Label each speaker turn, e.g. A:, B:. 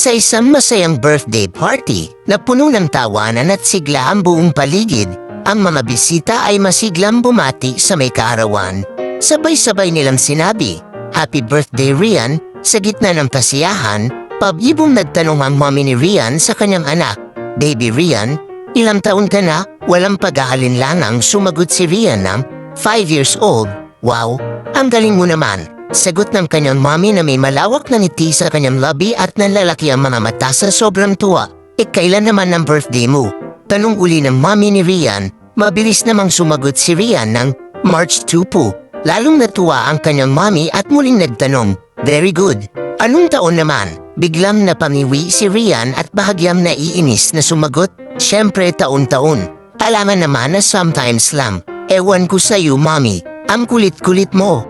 A: Sa isang masayang birthday party na puno ng tawanan at sigla ang buong paligid, ang mga bisita ay masiglang bumati sa may kaarawan. Sabay-sabay nilang sinabi, Happy birthday Rian, sa gitna ng kasiyahan, pabibong nagtanong ang mommy ni Rian sa kanyang anak, Baby Rian, ilang taon ka na? Walang pag-aalinlangang sumagot si Rian ng 5 years old. Wow, ang galing mo naman. Sagot ng kanyang mommy na may malawak na ngiti sa kanyang labi at nalalaki ang mga mata sa sobrang tuwa. E kailan naman ang birthday mo? Tanong uli ng mommy ni Rian. Mabilis namang sumagot si Rian ng March 2 po. Lalong natuwa ang kanyang mommy at muling nagtanong, Very good. Anong taon naman? Biglang napamiwi si Rian at bahagyang naiinis na sumagot, Siyempre taon-taon. Alaman naman na sometimes lang. Ewan ko sa'yo, mommy. Ang kulit-kulit mo.